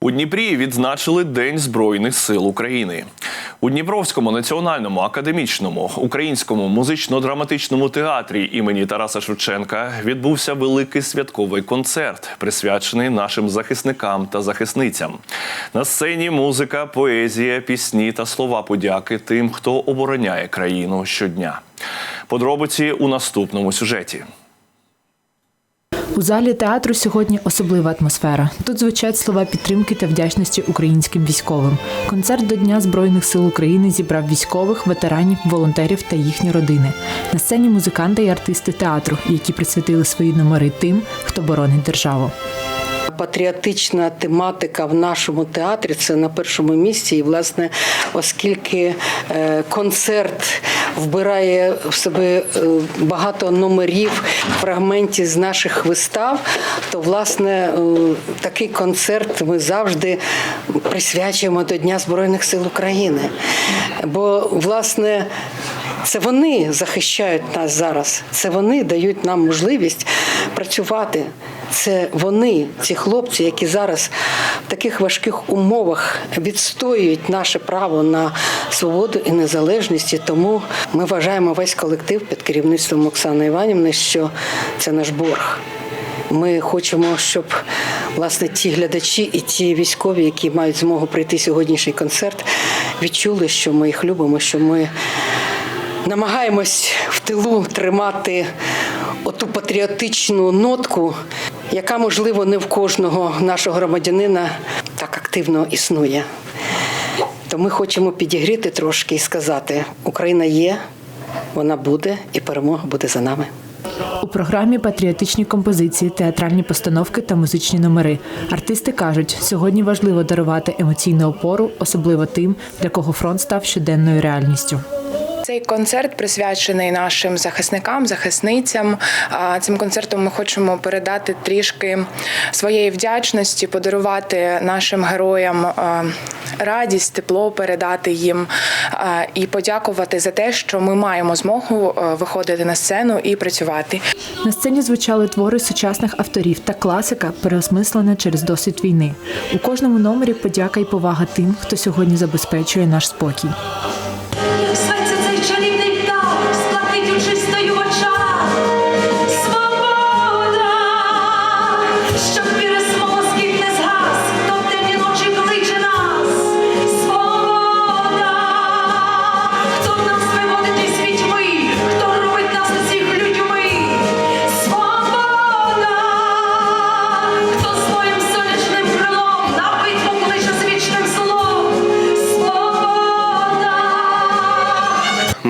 У Дніпрі відзначили День Збройних сил України. У Дніпровському національному академічному українському музично-драматичному театрі імені Тараса Шевченка відбувся великий святковий концерт, присвячений нашим захисникам та захисницям. На сцені музика, поезія, пісні та слова подяки тим, хто обороняє країну щодня. Подробиці у наступному сюжеті. У залі театру сьогодні особлива атмосфера. Тут звучать слова підтримки та вдячності українським військовим. Концерт до Дня Збройних сил України зібрав військових, ветеранів, волонтерів та їхні родини. На сцені музиканти і артисти театру, які присвятили свої номери тим, хто боронить державу. Патріотична тематика в нашому театрі це на першому місці. І, власне, оскільки е, концерт вбирає в себе е, багато номерів, фрагментів з наших вистав, то власне е, такий концерт ми завжди присвячуємо до Дня Збройних сил України. Бо, власне, це вони захищають нас зараз. Це вони дають нам можливість працювати. Це вони, ці хлопці, які зараз в таких важких умовах відстоюють наше право на свободу і незалежність. І тому ми вважаємо весь колектив під керівництвом Оксани Іванівни, що це наш борг. Ми хочемо, щоб власне ті глядачі і ті військові, які мають змогу прийти сьогоднішній концерт, відчули, що ми їх любимо, що ми намагаємось в тилу тримати оту патріотичну нотку, яка, можливо, не в кожного нашого громадянина так активно існує. То ми хочемо підігріти трошки і сказати: Україна є, вона буде, і перемога буде за нами. У програмі патріотичні композиції, театральні постановки та музичні номери. Артисти кажуть, сьогодні важливо дарувати емоційну опору, особливо тим, для кого фронт став щоденною реальністю. Цей концерт присвячений нашим захисникам, захисницям. Цим концертом ми хочемо передати трішки своєї вдячності, подарувати нашим героям радість, тепло, передати їм і подякувати за те, що ми маємо змогу виходити на сцену і працювати. На сцені звучали твори сучасних авторів та класика, переосмислена через досвід війни. У кожному номері подяка і повага тим, хто сьогодні забезпечує наш спокій.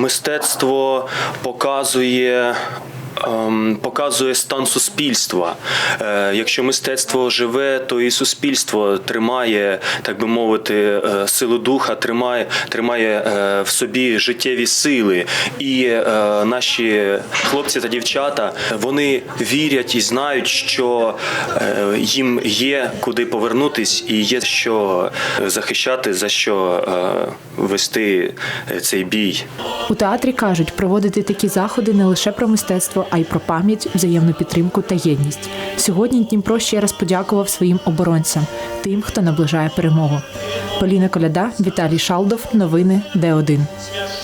Мистецтво показує. Ем, Показує стан суспільства. Е, Якщо мистецтво живе, то і суспільство тримає, так би мовити, е, силу духа, тримає, тримає е, в собі життєві сили. І наші хлопці та дівчата вони вірять і знають, що їм є куди повернутись, і є що захищати, за що вести цей бій. У театрі кажуть, проводити такі заходи не лише про мистецтво, а й про пам'ять, взаємну підтримку та єдність. Сьогодні Дніпро ще раз подякував своїм оборонцям, тим, хто наближає перемогу. Поліна Коляда, Віталій Шалдов. Новини Д1.